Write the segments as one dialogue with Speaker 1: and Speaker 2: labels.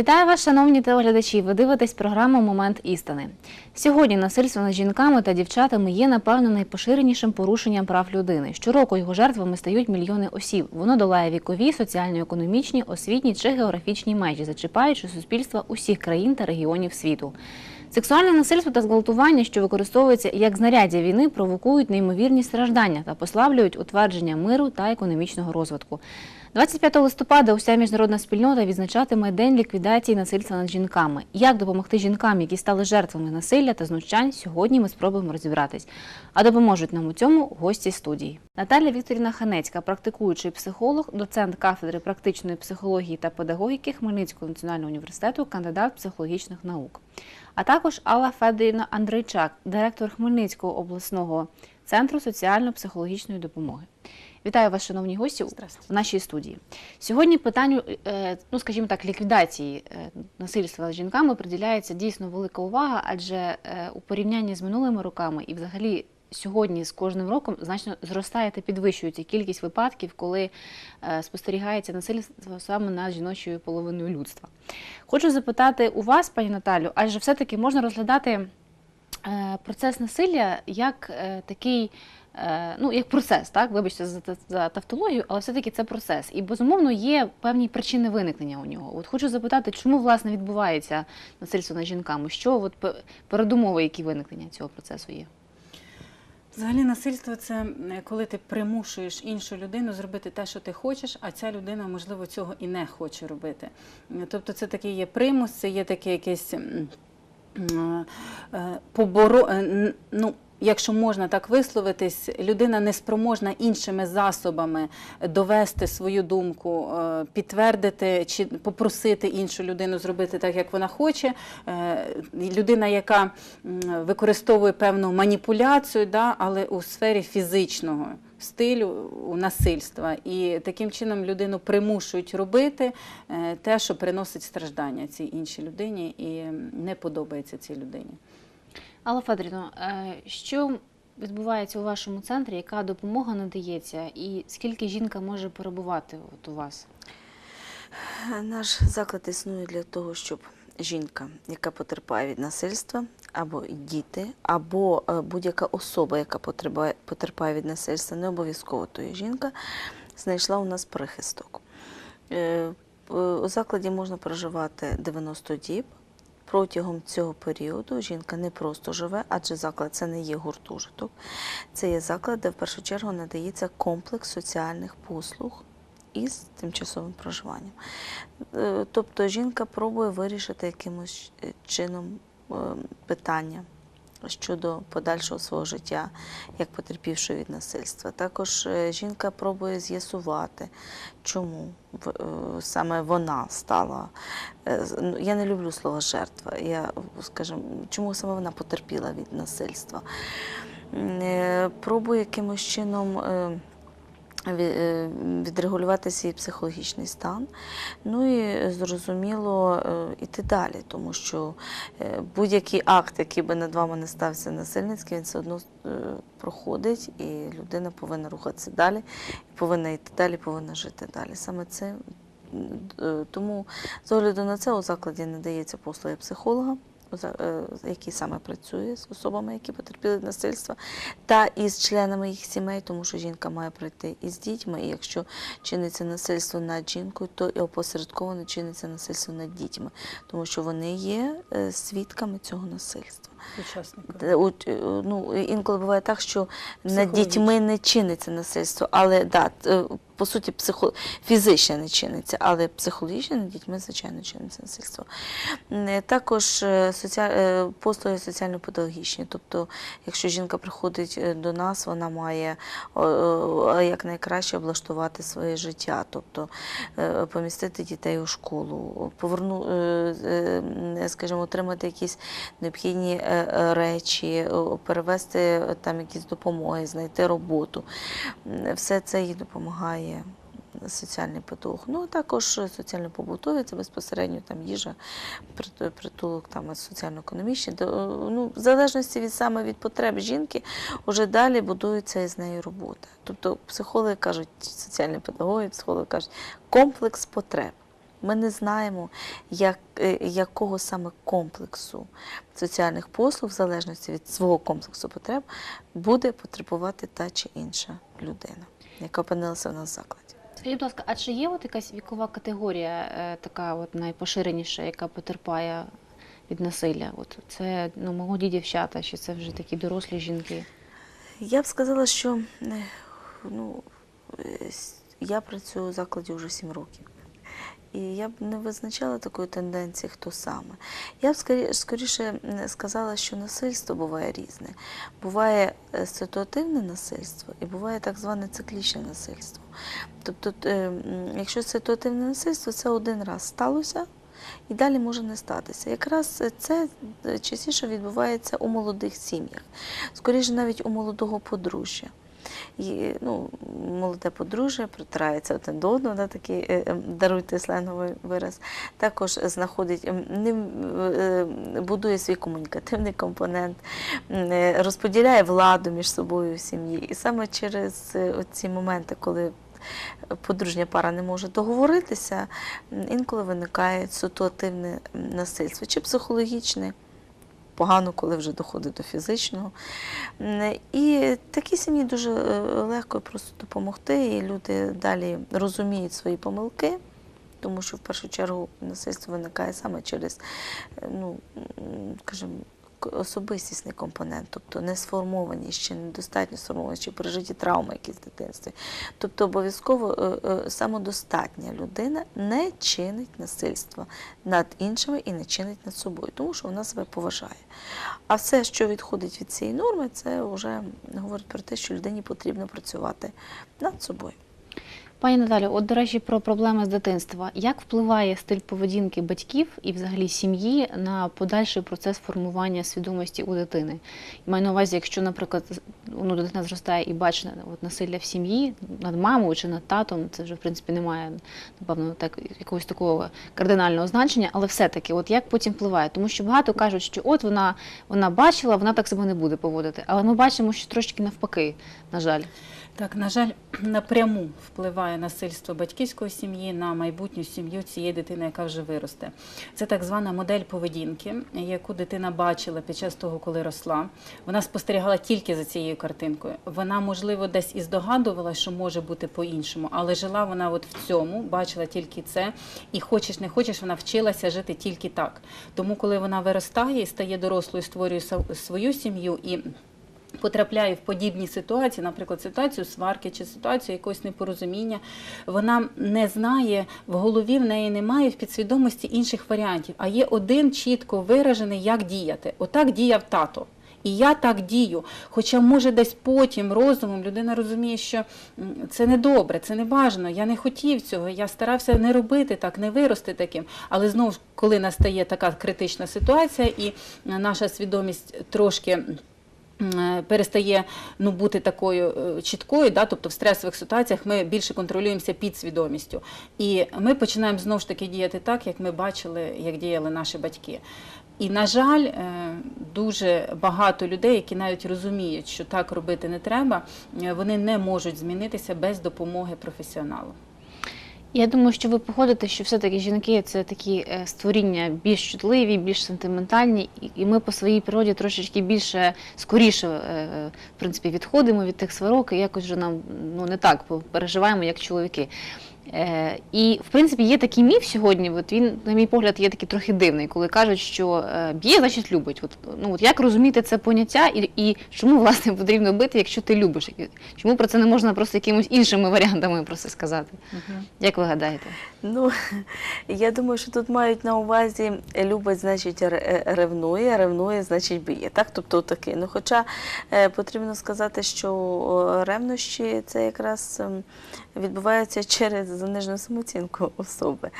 Speaker 1: Вітаю вас, шановні телеглядачі. Ви дивитесь програму Момент істини. Сьогодні насильство над жінками та дівчатами є напевно найпоширенішим порушенням прав людини. Щороку його жертвами стають мільйони осіб. Воно долає вікові, соціально-економічні, освітні чи географічні межі, зачіпаючи суспільства усіх країн та регіонів світу. Сексуальне насильство та зґвалтування, що використовуються як знаряддя війни, провокують неймовірні страждання та послаблюють утвердження миру та економічного розвитку. 25 листопада уся міжнародна спільнота відзначатиме День ліквідації насильства над жінками. Як допомогти жінкам, які стали жертвами насилля та знущань, сьогодні ми спробуємо розібратись. А допоможуть нам у цьому гості студії. Наталя Вікторівна Ханецька, практикуючий психолог, доцент кафедри практичної психології та педагогіки Хмельницького національного університету, кандидат психологічних наук. А також Алла Федорівна Андрейчак, директор Хмельницького обласного центру соціально-психологічної допомоги. Вітаю вас, шановні гості, в нашій студії. Сьогодні питанню, е, ну скажімо так, ліквідації е, насильства над жінками приділяється дійсно велика увага, адже е, у порівнянні з минулими роками і взагалі. Сьогодні з кожним роком значно зростає та підвищується кількість випадків, коли е, спостерігається насильство саме над жіночою половиною людства. Хочу запитати у вас, пані Наталю, адже все-таки можна розглядати е, процес насилля як е, такий, е, ну як процес, так вибачте за, за тавтологію, але все-таки це процес. І безумовно є певні причини виникнення у нього. От хочу запитати, чому власне відбувається насильство над жінками? Що от передумови, які виникнення цього процесу є?
Speaker 2: Взагалі насильство це е, коли ти примушуєш іншу людину зробити те, що ти хочеш, а ця людина, можливо, цього і не хоче робити. Е, Тобто це такий є примус, це є м, м, е, поборо... е, ну, Якщо можна так висловитись, людина неспроможна іншими засобами довести свою думку, е, підтвердити чи попросити іншу людину зробити так, як вона хоче. Е, Людина, яка використовує певну маніпуляцію, да, але у сфері фізичного стилю насильства. І таким чином людину примушують робити е, те, що приносить страждання цій іншій людині і не подобається цій людині.
Speaker 1: Алла Федорівна, е, що відбувається у вашому центрі? Яка допомога надається, і скільки жінка може перебувати от у вас?
Speaker 3: Наш заклад існує для того, щоб жінка, яка потерпає від насильства, або діти, або е, будь-яка особа, яка потерпає, від насильства, не обов'язково то жінка, знайшла у нас прихисток. Е, У закладі можна проживати 90 діб. Протягом цього періоду жінка не просто живе, адже заклад це не є гуртожиток. Це є заклад, де в першу чергу надається комплекс соціальних послуг із тимчасовим проживанням. Е, Тобто жінка пробує вирішити якимось е, чином е, питання щодо подальшого свого життя, як потерпівшої від насильства. Також е, жінка пробує з'ясувати, чому е, саме вона стала. е, ну, Я не люблю слово жертва. Я скажімо, чому саме вона потерпіла від насильства. Пробує якимось чином. Е, ві- е, відрегулювати свій психологічний стан. Ну і зрозуміло е, іти далі, тому що е, будь-який акт, який би над вами не стався насильницький, він все одно е, проходить, і людина повинна рухатися далі, повинна йти далі, повинна жити далі. Саме це. е, Тому з огляду на це у закладі надається послуги психолога, е, який саме працює з особами, які потерпіли від насильства, та із членами їх сімей, тому що жінка має прийти із дітьми, і якщо чиниться насильство над жінкою, то і опосередковано чиниться насильство над дітьми, тому що вони є е, свідками цього насильства.
Speaker 2: Учасника.
Speaker 3: Е, е, Ну, інколи буває так, що над дітьми не чиниться насильство, але да, е, по суті, психо... фізично не чиниться, але психологічно дітьми, звичайно, чиниться насильство. Е, Також е, е, послуги соціально-педагогічні. Тобто, якщо жінка приходить до нас, вона має якнайкраще облаштувати своє життя, тобто помістити дітей у школу, поверну, скажімо, отримати якісь необхідні речі, перевести там якісь допомоги, знайти роботу. Все це їй допомагає соціальний педагог. Ну, також соціально-побутові, це безпосередньо там їжа, притулок, там соціально-економічні. Ну, в залежності від саме від потреб жінки, вже далі будується із нею робота. Тобто психологи кажуть, соціальні педагоги, психологи кажуть, комплекс потреб. Ми не знаємо, як, е, якого саме комплексу соціальних послуг, в залежності від свого комплексу потреб, буде потребувати та чи інша людина, яка опинилася в нас в закладі.
Speaker 1: Скажіть, будь ласка, а чи є от якась вікова категорія, е, така от найпоширеніша, яка потерпає від насилля? От це ну, молоді дівчата, чи це вже такі дорослі жінки?
Speaker 3: Я б сказала, що е, ну, е, я працюю у закладі вже 7 років. І я б не визначала такої тенденції, хто саме. Я б скоріше сказала, що насильство буває різне. Буває е, ситуативне насильство і буває так зване циклічне насильство. Тобто, е, якщо ситуативне насильство, це один раз сталося. І далі може не статися. Якраз це е, частіше відбувається у молодих сім'ях, скоріше навіть у молодого подружжя. Ну, молоде подружжя притирається один до одного, да, такий, е, е, даруйте сленговий вираз, також знаходить, м, ним, е, будує свій комунікативний компонент, е, розподіляє владу між собою в сім'ї. І саме через ці моменти, коли подружня пара не може договоритися, інколи виникає ситуативне насильство чи психологічне. Погано, коли вже доходить до фізичного. І такі сім'ї дуже е, легко просто допомогти, і люди далі розуміють свої помилки, тому що в першу чергу насильство виникає саме через е, ну, скажімо, особистісний компонент, тобто не сформовані, ще недостатньо сформовані, чи пережиті травми якісь в дитинстві. Тобто обов'язково е, е, самодостатня людина не чинить насильства над іншими і не чинить над собою, тому що вона себе поважає. А все, що відходить від цієї норми, це вже говорить про те, що людині потрібно працювати над собою.
Speaker 1: Пані Наталю, от до речі, про проблеми з дитинства. Як впливає стиль поведінки батьків і взагалі сім'ї на подальший процес формування свідомості у дитини? І маю на увазі, якщо, наприклад, ну, дитина зростає і бачить от, насилля в сім'ї над мамою чи над татом, це вже в принципі немає, напевно, так якогось такого кардинального значення, але все-таки, от як потім впливає? Тому що багато кажуть, що от вона, вона бачила, вона так себе не буде поводити. Але ми бачимо, що трошки навпаки, на жаль.
Speaker 2: Так, на жаль, напряму впливає насильство батьківської сім'ї на майбутню сім'ю цієї дитини, яка вже виросте. Це так звана модель поведінки, яку дитина бачила під час того, коли росла. Вона спостерігала тільки за цією картинкою. Вона, можливо, десь і здогадувала, що може бути по-іншому, але жила вона от в цьому, бачила тільки це. І хочеш не хочеш, вона вчилася жити тільки так. Тому, коли вона виростає і стає дорослою, створює свою сім'ю і потрапляє в подібні ситуації, наприклад, ситуацію сварки чи ситуацію якогось непорозуміння, вона не знає, в голові в неї немає в підсвідомості інших варіантів, а є один чітко виражений, як діяти. Отак діяв тато. І я так дію. Хоча, може, десь потім розумом людина розуміє, що це не добре, це не бажано, я не хотів цього, я старався не робити так, не вирости таким. Але знову ж, коли настає така критична ситуація, і наша свідомість трошки перестає ну, бути такою е, чіткою, да? тобто в стресових ситуаціях ми більше контролюємося під свідомістю. І ми починаємо знову ж таки діяти так, як ми бачили, як діяли наші батьки. І, на жаль, е, дуже багато людей, які навіть розуміють, що так робити не треба, е, вони не можуть змінитися без допомоги професіоналу.
Speaker 1: Я думаю, що ви походите, що все-таки жінки це такі е, створіння більш чутливі, більш сентиментальні, і- ми по своїй природі трошечки більше скоріше е, в принципі, відходимо від тих сварок і якось вже нам ну, не так переживаємо, як чоловіки. Е, і в принципі є такий міф сьогодні. От він, на мій погляд, є такий трохи дивний, коли кажуть, що е, б'є, значить любить. От, ну от як розуміти це поняття, і, і чому власне потрібно бити, якщо ти любиш? Чому про це не можна просто якимось іншими варіантами просто сказати? Як ви гадаєте?
Speaker 3: Ну, я думаю, що тут мають на увазі любить, значить, е, ревнує, ревнує, значить, б'є. Так? Тобто таке. Ну, хоча е, потрібно сказати, що ревнощі це якраз відбувається через занижену самооцінку особи.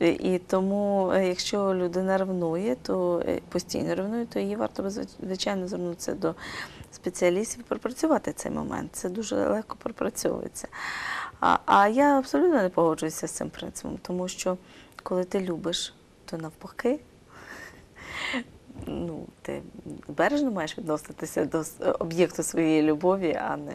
Speaker 3: І тому, е, якщо людина ревнує, то е, постійно ревнує, то їй варто звичайно звернутися до спеціалістів і пропрацювати цей момент. Це дуже легко пропрацьовується. А, а я абсолютно не погоджуюся з цим принципом, тому що коли ти любиш, то навпаки. Ну, ти бережно маєш відноситися до об'єкту своєї любові, а не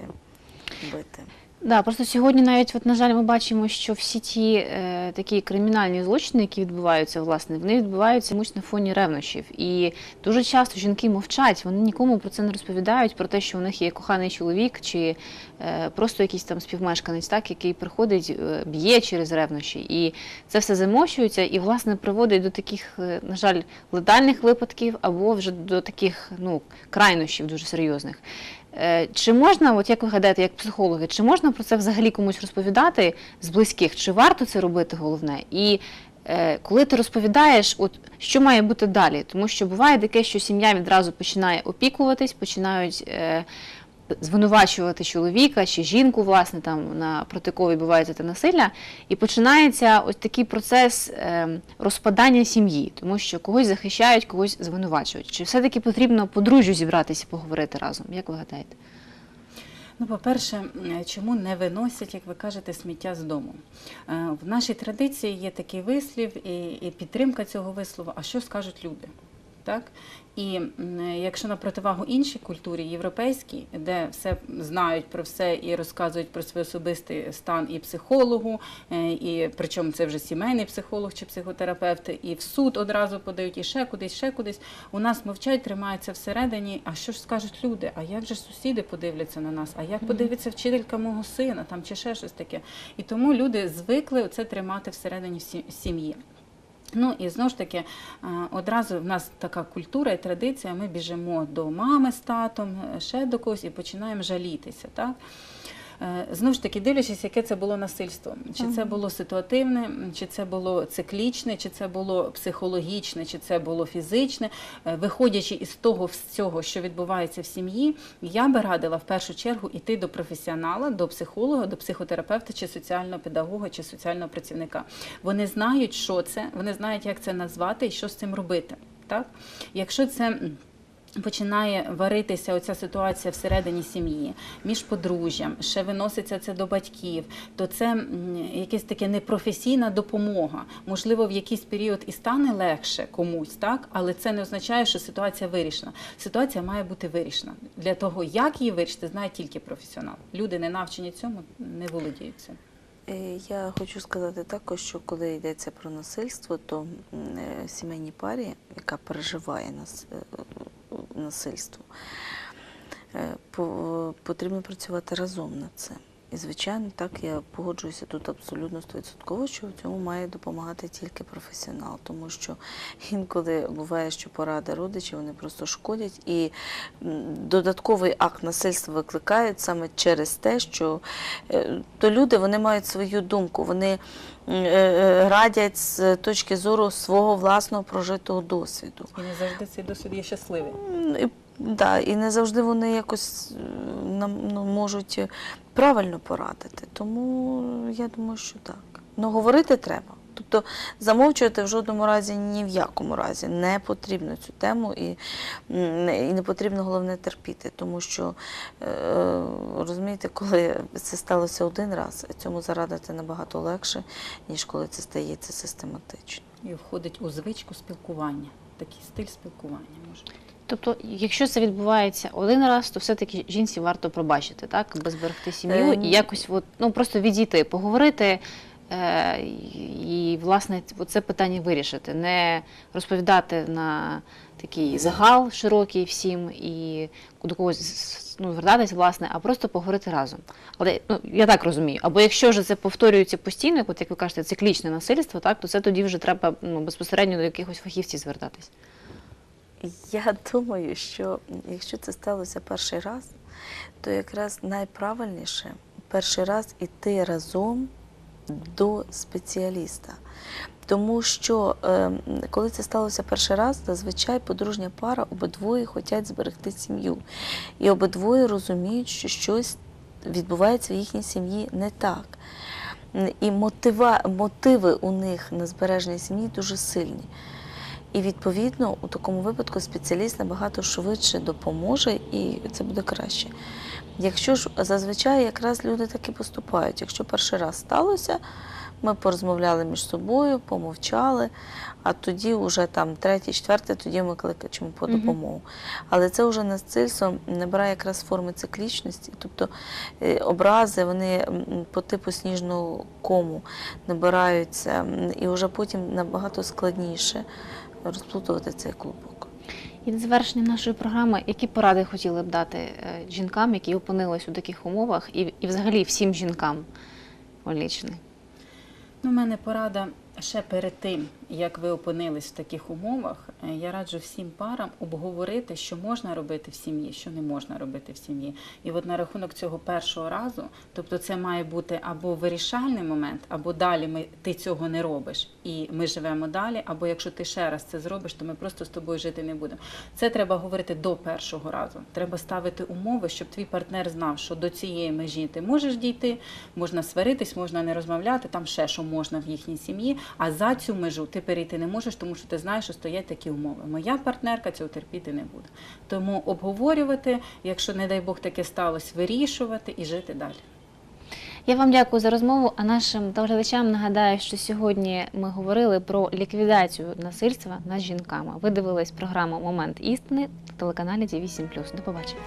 Speaker 3: бити.
Speaker 1: Да, просто сьогодні навіть, от, на жаль, ми бачимо, що всі ті е, такі кримінальні злочини, які відбуваються, власне, вони відбуваються чомусь на фоні ревнощів. І дуже часто жінки мовчать, вони нікому про це не розповідають, про те, що у них є коханий чоловік чи е, просто якийсь там співмешканець, так, який приходить, е, б'є через ревнощі. І це все замощується і, власне, приводить до таких, е, на жаль, летальних випадків або вже до таких ну, крайнощів дуже серйозних. Е, Чи можна, от як ви гадаєте, як психологи, чи можна про це взагалі комусь розповідати з близьких? Чи варто це робити головне? І е, коли ти розповідаєш, от що має бути далі? Тому що буває таке, що сім'я відразу починає опікуватись, починають. Е, Звинувачувати чоловіка чи жінку, власне, там на проти кого відбувається те насилля, і починається ось такий процес е, розпадання сім'ї, тому що когось захищають, когось звинувачують. Чи все-таки потрібно подружжю зібратися, поговорити разом? Як ви гадаєте?
Speaker 2: Ну, по-перше, чому не виносять, як ви кажете, сміття з дому? Е, В нашій традиції є такий вислів і підтримка цього вислову, а що скажуть люди? Так? І якщо на противагу іншій культурі, європейській, де все знають про все і розказують про свій особистий стан і психологу, е, і причому це вже сімейний психолог чи психотерапевт, і в суд одразу подають, і ще кудись, ще кудись. У нас мовчать, тримаються всередині. А що ж скажуть люди? А як же сусіди подивляться на нас? А як подивиться вчителька мого сина там чи ще щось таке? І тому люди звикли це тримати всередині сі- сім'ї. Ну і знову ж таки, е, одразу в нас така культура і традиція. Ми біжимо до мами з татом, е, ще до когось і починаємо жалітися. Так? Е, Знову ж таки, дивлячись, яке це було насильство, чи це було ситуативне, чи це було циклічне, чи це було психологічне, чи це було фізичне. Е, Виходячи із того всього, що відбувається в сім'ї, я би радила в першу чергу йти до професіонала, до психолога, до психотерапевта, чи соціального педагога, чи соціального працівника. Вони знають, що це, вони знають, як це назвати і що з цим робити. Так? Якщо це починає варитися оця ситуація всередині сім'ї, між подружжям, ще виноситься це до батьків, то це якась таке непрофесійна допомога. Можливо, в якийсь період і стане легше комусь, так? але це не означає, що ситуація вирішена. Ситуація має бути вирішена. Для того, як її вирішити, знає тільки професіонал. Люди, не навчені цьому, не володіють цим.
Speaker 3: Е, Я хочу сказати також, що коли йдеться про насильство, то е, сімейній парі, яка переживає нас- насильство, е, по- потрібно працювати разом над цим. І, звичайно, так я погоджуюся тут абсолютно стовідсотково, що в цьому має допомагати тільки професіонал, тому що інколи буває, що поради родичів вони просто шкодять, і додатковий акт насильства викликають саме через те, що е, то люди вони мають свою думку, вони е, е, радять з точки зору свого власного прожитого досвіду.
Speaker 2: І не завжди цей досвід є щасливий.
Speaker 3: Да, і не завжди вони якось е, нам ну, можуть правильно порадити. Тому я думаю, що так. Ну, говорити треба. Тобто замовчувати в жодному разі ні в якому разі не потрібно цю тему і, і не потрібно головне терпіти, тому що е, розумієте, коли це сталося один раз, цьому зарадити набагато легше, ніж коли це стається систематично.
Speaker 2: І входить у звичку спілкування. Такий стиль спілкування може.
Speaker 1: Тобто, якщо це відбувається один раз, то все-таки жінці варто пробачити, так, аби зберегти сім'ю і якось от, ну, просто відійти, поговорити е, і, і, власне, це питання вирішити, не розповідати на такий загал широкий всім і до когось ну, звертатись, власне, а просто поговорити разом. Але ну, я так розумію. Або якщо вже це повторюється постійно, от як ви кажете, циклічне насильство, так, то це тоді вже треба ну, безпосередньо до якихось фахівців звертатись.
Speaker 3: Я думаю, що якщо це сталося перший раз, то якраз найправильніше перший раз іти разом до спеціаліста. Тому що е, коли це сталося перший раз, зазвичай подружня пара обидвоє хочуть зберегти сім'ю. І обидвоє розуміють, що щось відбувається в їхній сім'ї не так. І мотива, мотиви у них на збереження сім'ї дуже сильні. І відповідно у такому випадку спеціаліст набагато швидше допоможе, і це буде краще. Якщо ж зазвичай якраз люди так і поступають. Якщо перший раз сталося, Ми порозмовляли між собою, помовчали, а тоді вже там третє, четверте, тоді ми кликачемо по допомогу. Але це вже насильство набирає якраз форми циклічності, тобто е, образи вони по типу сніжного кому набираються, і вже потім набагато складніше розплутувати цей клубок.
Speaker 1: І на завершення нашої програми, які поради хотіли б дати е, жінкам, які опинились у таких умовах, і, і взагалі всім жінкам Олічни?
Speaker 2: Ну, у мене порада ще перед тим, як ви опинились в таких умовах, е, я раджу всім парам обговорити, що можна робити в сім'ї, що не можна робити в сім'ї. І от на рахунок цього першого разу, тобто це має бути або вирішальний момент, або далі ми, ти цього не робиш, і ми живемо далі, або якщо ти ще раз це зробиш, то ми просто з тобою жити не будемо. Це треба говорити до першого разу. Треба ставити умови, щоб твій партнер знав, що до цієї межі ти можеш дійти, можна сваритись, можна не розмовляти, там ще що можна в їхній сім'ї. А за цю межу ти перейти не можеш, тому що ти знаєш, що стоять такі умови. Моя партнерка цього терпіти не буде. Тому обговорювати, якщо, не дай Бог, таке сталося, вирішувати і жити далі.
Speaker 1: Я вам дякую за розмову. А нашим телеглядачам нагадаю, що сьогодні ми говорили про ліквідацію насильства над жінками. Ви дивились програму Момент істини на телеканалі Ті 8 До побачення.